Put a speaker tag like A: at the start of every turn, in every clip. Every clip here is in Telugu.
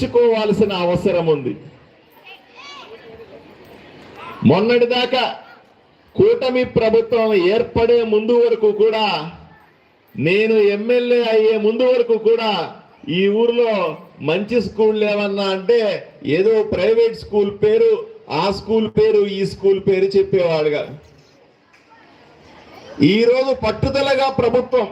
A: గమనించుకోవాల్సిన అవసరం ఉంది. మొన్నటిదాకా కూటమి ప్రభుత్వం ఏర్పడే ముందు వరకు కూడా నేను ఎమ్మెల్యే అయ్యే ముందు వరకు కూడా ఈ ఊర్లో మంచి స్కూల్ లేవన్నా అంటే ఏదో ప్రైవేట్ స్కూల్ పేరు ఆ స్కూల్ పేరు ఈ స్కూల్ పేరు చెప్పేవాడుగా. ఈరోజు పట్టుదలగా ప్రభుత్వం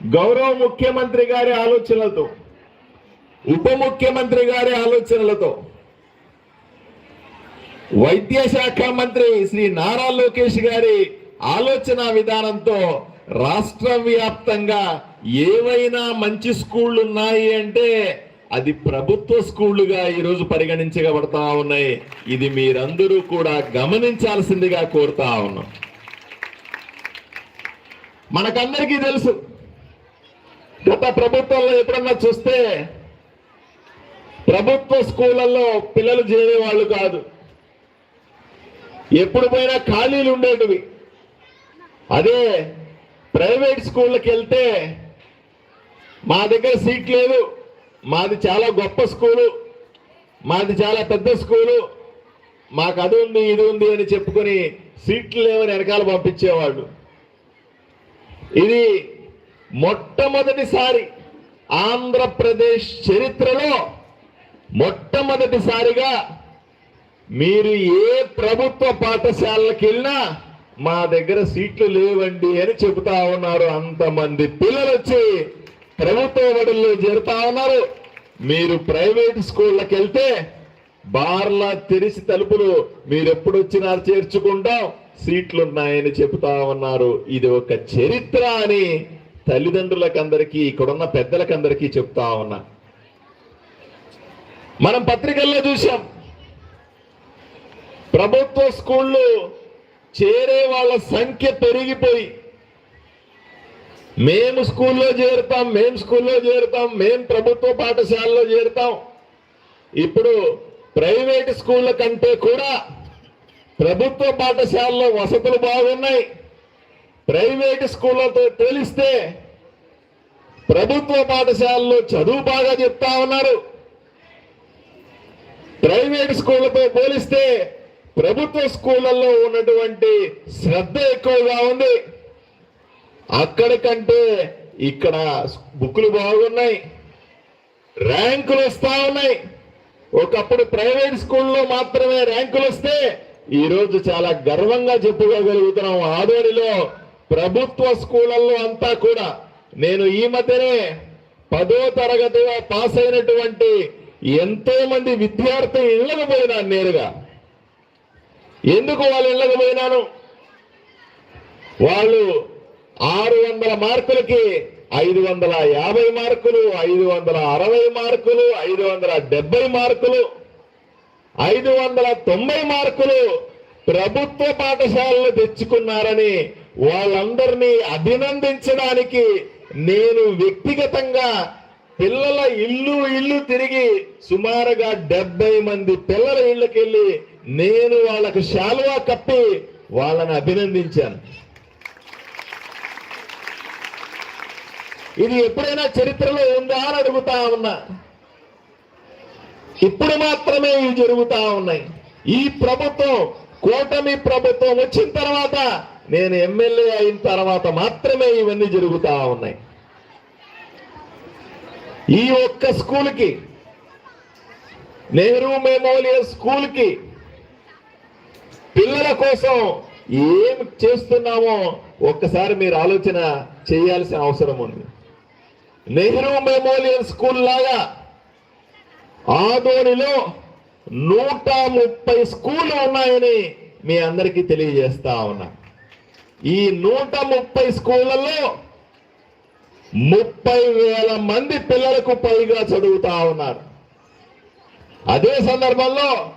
A: గౌరవ ముఖ్యమంత్రి గారి ఆలోచనలతో ఉప ముఖ్యమంత్రి గారి ఆలోచనలతో వైద్య శాఖ మంత్రి శ్రీ నారా లోకేష్ గారి ఆలోచన విధానంతో రాష్ట్ర వ్యాప్తంగా ఏవైనా మంచి స్కూళ్ళు ఉన్నాయి అంటే అది ప్రభుత్వ స్కూళ్ళుగా ఈరోజు పరిగణించబడతా ఉన్నాయి. ఇది మీరందరూ కూడా గమనించాల్సిందిగా కోరుతా ఉన్నాం. మనకందరికీ తెలుసు గత ప్రభుత్వంలో ఎప్పుడన్నా చూస్తే ప్రభుత్వ స్కూళ్ళల్లో పిల్లలు చేరేవాళ్ళు కాదు. ఎప్పుడు పోయినా ఖాళీలు ఉండేటివి. అదే ప్రైవేట్ స్కూళ్ళకి వెళ్తే మా దగ్గర సీట్ లేదు. మాది చాలా గొప్ప స్కూలు. మాది చాలా పెద్ద స్కూలు. మాకు అది ఉంది ఇది ఉంది అని చెప్పుకొని సీట్లు లేవని వెనకాల పంపించేవాళ్ళు. ఇది మొట్టమొదటిసారి ఆంధ్రప్రదేశ్ చరిత్రలో మొట్టమొదటిసారిగా మీరు ఏ ప్రభుత్వ పాఠశాలకి వెళ్ళినా మా దగ్గర సీట్లు లేవండి అని చెబుతా ఉన్నారు అంతమంది పిల్లలు వచ్చి ప్రభుత్వ బడుల్లో చేరుతా ఉన్నారు. మీరు ప్రైవేట్ స్కూళ్ళకి వెళ్తే బార్లా తెరిచి తలుపులు మీరు ఎప్పుడు వచ్చినా చేర్చుకుంటాం. సీట్లు ఉన్నాయని చెబుతా ఉన్నారు. ఇది ఒక చరిత్ర అని తల్లిదండ్రులకందరికీ ఇక్కడున్న పెద్దలకందరికీ చెప్తా ఉన్నా. మనం పత్రికల్లో చూసాం ప్రభుత్వ స్కూళ్ళు చేరే వాళ్ళ సంఖ్య పెరిగిపోయి మేము స్కూల్లో చేరుతాం మేము స్కూల్లో చేరుతాం మేము ప్రభుత్వ పాఠశాలలో చేరుతాం. ఇప్పుడు ప్రైవేట్ స్కూళ్ళ కంటే కూడా ప్రభుత్వ పాఠశాలలో వసతులు బాగున్నాయి. ప్రైవేట్ స్కూళ్ళతో పోలిస్తే ప్రభుత్వ పాఠశాలలో చదువు బాగా చెప్తా ఉన్నారు. ప్రైవేట్ స్కూళ్ళతో పోలిస్తే ప్రభుత్వ స్కూళ్ళల్లో ఉన్నటువంటి శ్రద్ధ ఎక్కువగా ఉంది. అక్కడికంటే ఇక్కడ బుక్కులు బాగున్నాయి. ర్యాంకులు వస్తా ఉన్నాయి. ఒకప్పుడు ప్రైవేట్ స్కూల్లో మాత్రమే ర్యాంకులు వస్తే ఈరోజు చాలా గర్వంగా చెప్పుకోగలుగుతున్నాం. ఆదోనిలో ప్రభుత్వ స్కూళ్ళల్లో అంతా కూడా నేను ఈ మధ్యనే పదో తరగతిగా పాస్ అయినటువంటి ఎంతో మంది విద్యార్థి ఇళ్ళకు పోయినాను నేరుగా. ఎందుకు వాళ్ళు ఇళ్ళకు పోయినాను వాళ్ళు ఆరు వందల మార్కులకి ఐదు వందల యాభై మార్కులు ఐదు వందల అరవై మార్కులు ఐదు వందల డెబ్బై మార్కులు ఐదు వందల తొంభై మార్కులు ప్రభుత్వ పాఠశాలలు తెచ్చుకున్నారని వాళ్ళందరినీ అభినందించడానికి నేను వ్యక్తిగతంగా పిల్లల ఇల్లు ఇల్లు తిరిగి సుమారుగా డెబ్బై మంది పిల్లల ఇళ్ళకెళ్ళి నేను వాళ్ళకు శాలువా కప్పి వాళ్ళని అభినందించాను. ఇది ఎప్పుడైనా చరిత్రలో ఉందా అని అడుగుతా ఉన్నా. ఇప్పుడు మాత్రమే ఇవి జరుగుతా ఉన్నాయి. ఈ ప్రభుత్వం కూటమి ప్రభుత్వం వచ్చిన తర్వాత నేను ఎమ్మెల్యే అయిన తర్వాత మాత్రమే ఇవన్నీ జరుగుతా ఉన్నాయి. ఈ ఒక్క స్కూల్కి నెహ్రూ మెమోరియల్ స్కూల్కి పిల్లల కోసం ఏం చేస్తున్నామో ఒక్కసారి మీరు ఆలోచన చేయాల్సిన అవసరం ఉంది. నెహ్రూ మెమోరియల్ స్కూల్ లాగా ఆదోనిలో నూట ముప్పై స్కూళ్ళు ఉన్నాయని మీ అందరికీ తెలియజేస్తా ఉన్నా. ఈ నూట ముప్పై స్కూళ్ళలో ముప్పై వేల మంది పిల్లలకు పైగా చదువుతా ఉన్నారు. అదే సందర్భంలో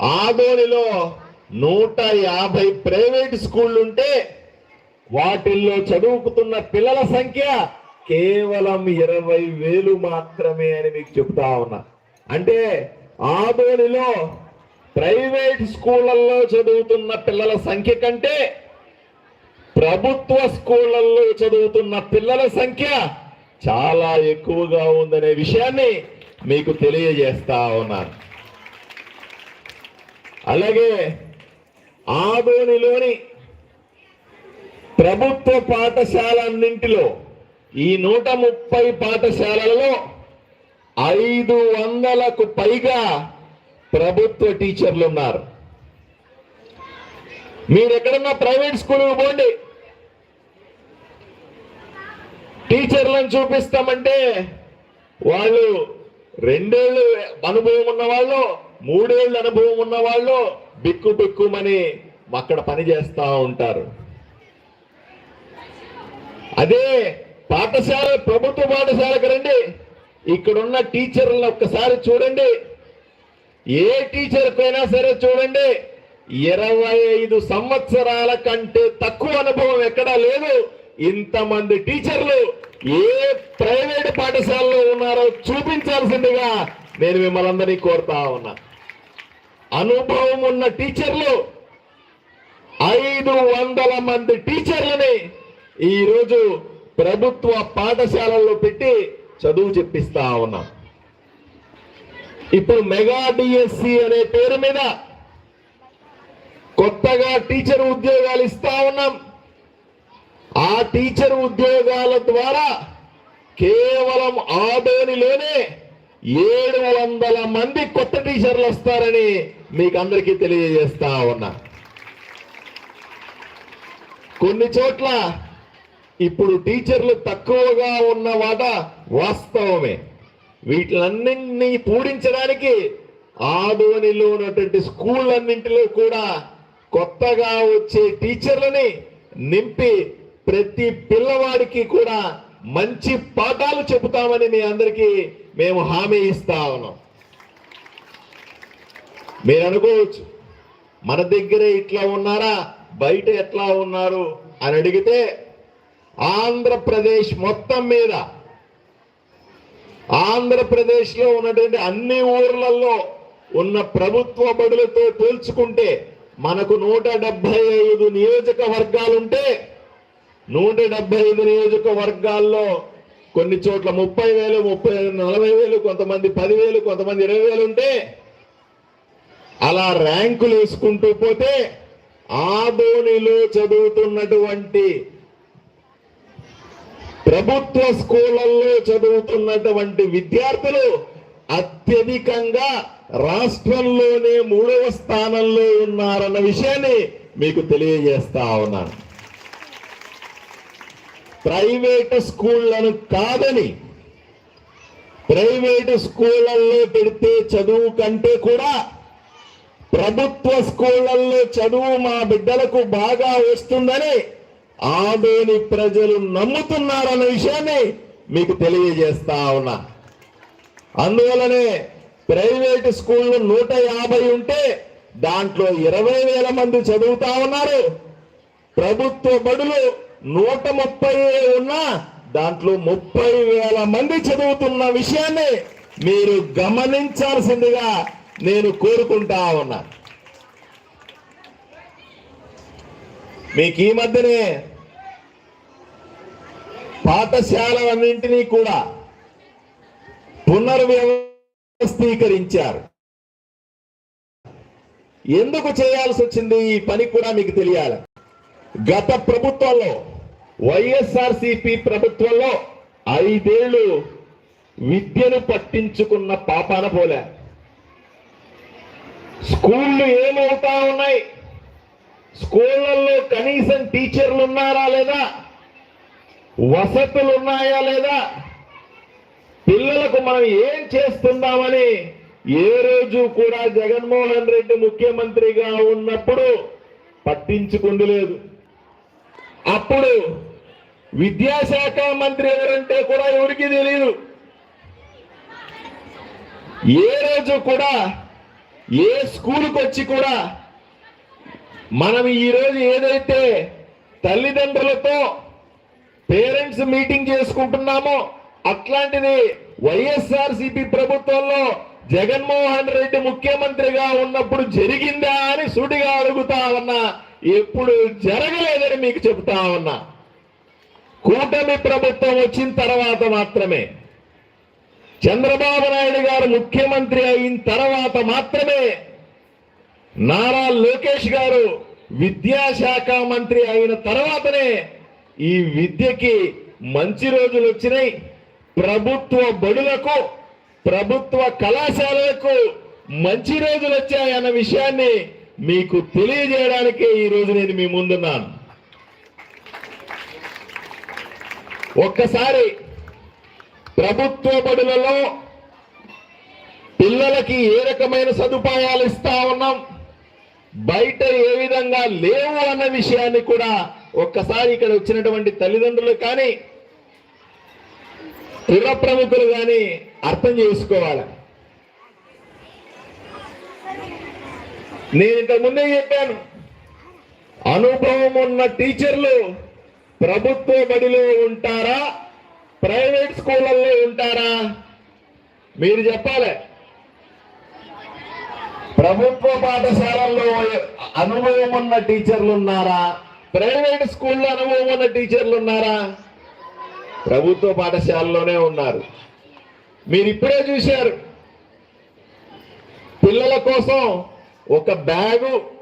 A: ఆదోనిలో నూట యాభై ప్రైవేట్ స్కూళ్ళు ఉంటే వాటిల్లో చదువుకుతున్న పిల్లల సంఖ్య కేవలం ఇరవై వేలు మాత్రమే అని మీకు చెప్తా ఉన్నా. అంటే ఆదోనిలో ప్రైవేట్ స్కూళ్ళల్లో చదువుతున్న పిల్లల సంఖ్య కంటే ప్రభుత్వ స్కూళ్ళల్లో చదువుతున్న పిల్లల సంఖ్య చాలా ఎక్కువగా ఉందనే విషయాన్ని మీకు తెలియజేస్తా ఉన్నాను. అలాగే ఆదోనిలోని ప్రభుత్వ పాఠశాలన్నింటిలో ఈ నూట ముప్పై పాఠశాలలలో ఐదు వందలకు పైగా ప్రభుత్వ టీచర్లు ఉన్నారు. మీరు ఎక్కడన్నా ప్రైవేట్ స్కూల్ పోండి. టీచర్లను చూపిస్తామంటే వాళ్ళు రెండేళ్ళు అనుభవం ఉన్న వాళ్ళు మూడేళ్ళు అనుభవం ఉన్న వాళ్ళు బిక్కు బిక్కుమని అక్కడ పని చేస్తూ ఉంటారు. అదే పాఠశాల ప్రభుత్వ పాఠశాలకు రండి. ఇక్కడున్న టీచర్లను ఒక్కసారి చూడండి. ఏ టీచర్కైనా సరే చూడండి. ఇరవై ఐదు సంవత్సరాల కంటే తక్కువ అనుభవం ఎక్కడా లేదు. ఇంతమంది టీచర్లు ఏ ప్రైవేట్ పాఠశాలలో ఉన్నారో చూపించాల్సిందిగా నేను మిమ్మల్ని అందరినీ కోరుతా ఉన్నా. అనుభవం ఉన్న టీచర్లు ఐదు వందల మంది టీచర్లని ఈరోజు ప్రభుత్వ పాఠశాలల్లో పెట్టి చదువు చెప్పిస్తా ఉన్నాం. ఇప్పుడు మెగా డిఎస్సి అనే పేరు మీద కొత్తగా టీచర్ ఉద్యోగాలు ఇస్తా ఉన్నాం. ఆ టీచర్ ఉద్యోగాల ద్వారా కేవలం ఆదోనిలోనే ఏడు వందల మంది కొత్త టీచర్లు వస్తారని మీకు అందరికీ తెలియజేస్తా ఉన్నా. కొన్ని చోట్ల ఇప్పుడు టీచర్లు తక్కువగా ఉన్న వాట వాస్తవమే. వీటిలన్నింటినీ పూడించడానికి ఆదోనిలో ఉన్నటువంటి స్కూళ్ళన్నింటిలో కూడా కొత్తగా వచ్చే టీచర్లని నింపి ప్రతి పిల్లవాడికి కూడా మంచి పాఠాలు చెబుతామని మీ అందరికీ మేము హామీ ఇస్తా ఉన్నాం. మీరు అనుకోవచ్చు మన దగ్గరే ఇట్లా ఉన్నారా బయట ఎట్లా ఉన్నారు అని అడిగితే ఆంధ్రప్రదేశ్ మొత్తం మీద ఆంధ్రప్రదేశ్లో ఉన్నటువంటి అన్ని ఊర్లలో ఉన్న ప్రభుత్వ బడులతో పోల్చుకుంటే మనకు నూట డెబ్బై ఐదు నియోజకవర్గాలుంటే నూట డెబ్బై ఐదు నియోజకవర్గాల్లో కొన్ని చోట్ల ముప్పై వేలు ముప్పై నలభై వేలు కొంతమంది పదివేలు కొంతమంది ఇరవై వేలు ఉంటే అలా ర్యాంకులు వేసుకుంటూ పోతే ఆదోనిలో చదువుతున్నటువంటి ప్రభుత్వ స్కూళ్ళల్లో చదువుతున్నటువంటి విద్యార్థులు అత్యధికంగా రాష్ట్రంలోనే మూడవ స్థానంలో ఉన్నారన్న విషయాన్ని మీకు తెలియజేస్తా ఉన్నాను. ప్రైవేటు స్కూళ్ళను కాదని ప్రైవేటు స్కూళ్ళల్లో పెడితే చదువు కంటే కూడా ప్రభుత్వ స్కూళ్ళల్లో చదువు మా బిడ్డలకు బాగా వస్తుందని ఆదోని ప్రజలు నమ్ముతున్నారన్న విషయాన్ని మీకు తెలియజేస్తా ఉన్నా. అందువలనే ప్రైవేట్ స్కూళ్ళు నూట యాభై ఉంటే దాంట్లో ఇరవై వేల మంది చదువుతా ఉన్నారు. ప్రభుత్వ బడులు నూట ముప్పై ఉన్నా దాంట్లో ముప్పై వేల మంది చదువుతున్న విషయాన్ని మీరు గమనించాల్సిందిగా నేను కోరుకుంటా ఉన్నా. మీకు ఈ మధ్యనే పాఠశాలలన్నింటినీ కూడా పునర్వ్యవస్థీకరించారు. ఎందుకు చేయాల్సి వచ్చింది ఈ పని కూడా మీకు తెలియాలి. గత ప్రభుత్వంలో వైఎస్ఆర్సిపి ప్రభుత్వంలో ఐదేళ్ళు విద్యను పట్టించుకున్న పాపాన పోలే. స్కూళ్ళు ఏమవుతా ఉన్నాయి? స్కూళ్ళల్లో కనీసం టీచర్లు ఉన్నారా లేదా? వసతులు ఉన్నాయా లేదా? పిల్లలకు మనం ఏం చేస్తున్నామని ఏ రోజు కూడా జగన్మోహన్ రెడ్డి ముఖ్యమంత్రిగా ఉన్నప్పుడు పట్టించుకుంది లేదు. అప్పుడు విద్యాశాఖ మంత్రి ఎవరంటే కూడా ఎవరికి తెలియదు ఏ రోజు కూడా ఏ స్కూల్కి వచ్చి కూడా మనం ఈరోజు ఏదైతే తల్లిదండ్రులతో పేరెంట్స్ మీటింగ్ చేసుకుంటున్నామో అట్లాంటిది వైఎస్ఆర్ సిపి ప్రభుత్వంలో జగన్మోహన్ రెడ్డి ముఖ్యమంత్రిగా ఉన్నప్పుడు జరిగిందా అని సూటిగా అడుగుతా ఉన్నా. ఎప్పుడు జరగలేదని మీకు చెబుతా ఉన్నా. కూటమి ప్రభుత్వం వచ్చిన తర్వాత మాత్రమే. చంద్రబాబు నాయుడు గారు ముఖ్యమంత్రి అయిన తర్వాత మాత్రమే నారా లోకేష్ గారు విద్యాశాఖ మంత్రి అయిన తర్వాతనే ఈ విద్యకి మంచి రోజులు వచ్చినాయి. ప్రభుత్వ బడులకు ప్రభుత్వ కళాశాలలకు మంచి రోజులు వచ్చాయన్న విషయాన్ని మీకు తెలియజేయడానికే ఈ రోజు నేను మీ ముందున్నాను. ఒక్కసారి ప్రభుత్వ బడులలో పిల్లలకి ఏ రకమైన సదుపాయాలు ఇస్తా ఉన్నాం? బయట ఏ విధంగా లేవు అన్న విషయాన్ని కూడా ఒక్కసారి ఇక్కడ వచ్చినటువంటి తల్లిదండ్రులు కానీ పుర ప్రముఖులు కానీ అర్థం చేసుకోవాలి. నేను ఇంతకు ముందే చెప్పాను అనుభవం ఉన్న టీచర్లు ప్రభుత్వ బడిలో ఉంటారా? ప్రైవేట్ స్కూళ్ళల్లో ఉంటారా? మీరు చెప్పాలి. ప్రభుత్వ పాఠశాలల్లో అనుభవం ఉన్న టీచర్లు ఉన్నారా? ప్రైవేట్ స్కూల్లో అనుభవం ఉన్న టీచర్లు ఉన్నారా? ప్రభుత్వ పాఠశాలలోనే ఉన్నారు. మీరు ఇప్పుడే చూశారు. పిల్లల కోసం ఒక బ్యాగు